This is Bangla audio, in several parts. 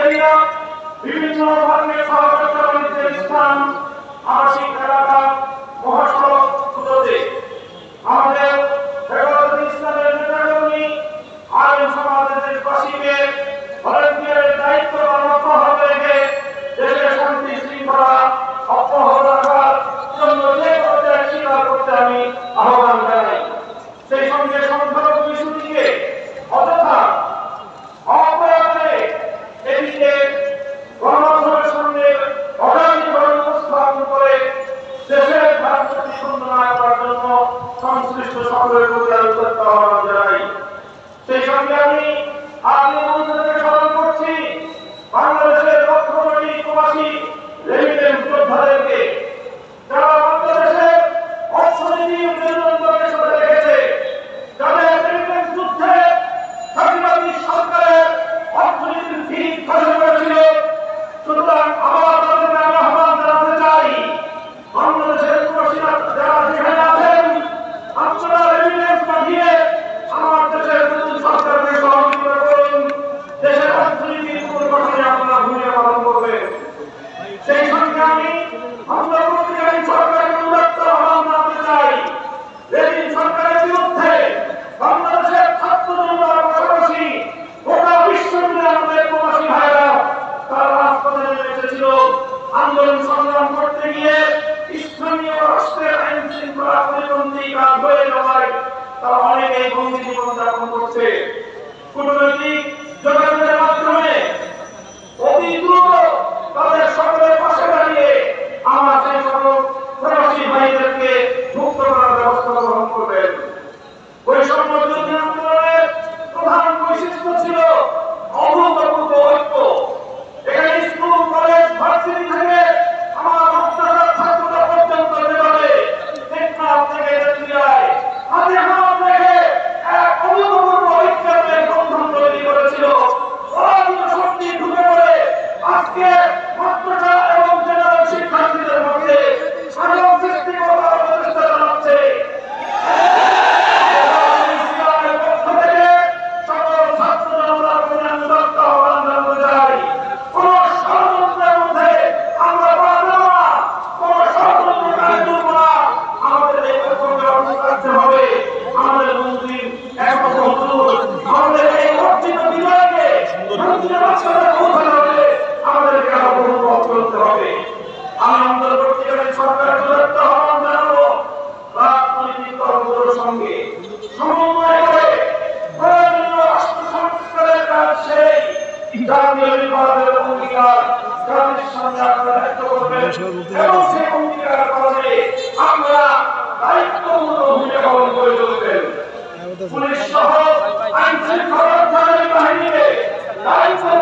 এরিয়া বিভিন্ন ধরনের সহযোগিতা স্থান আবাসিক এলাকা মহাসড়ক পুজোতে আমাদের হেফাজত ইসলামের নেতাকর্মী, আলেম সমাজের কসিমের আন্দোলন সংগ্রাম করতে রাষ্ট্রের আইন শৃঙ্খলা পরিপন্থী কাজ হয়ে যাওয়ায় তারা অনেকে বন্দী কূটনৈতিক যোগাযোগের মাধ্যমে অতি দ্রুত তাদের সকলের পাশে আমাদের সকল প্রবাসী ভাইদেরকে করে চলবেন। পুলিশ সহ আইন শৃঙ্খলা বাহিনীকে দায়িত্বভাবে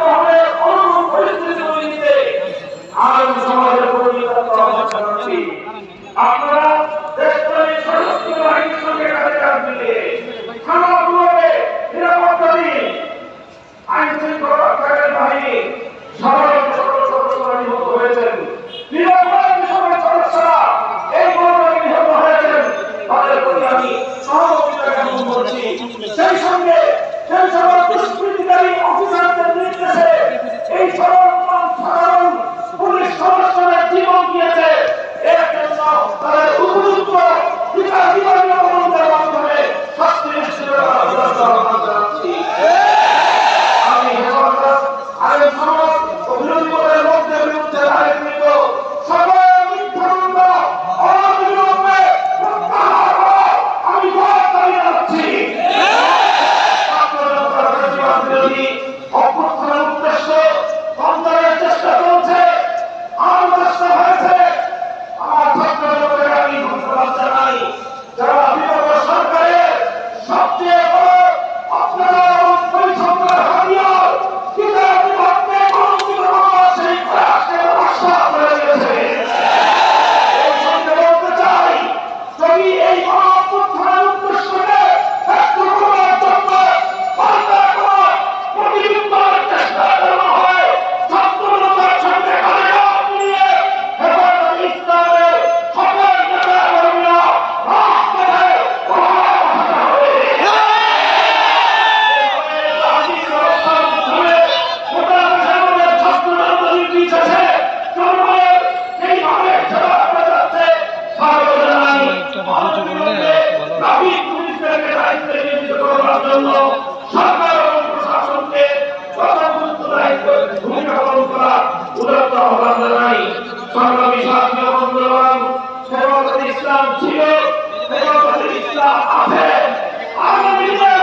ইসলাম ছিল ইসলাম আছে। আমরা নিজের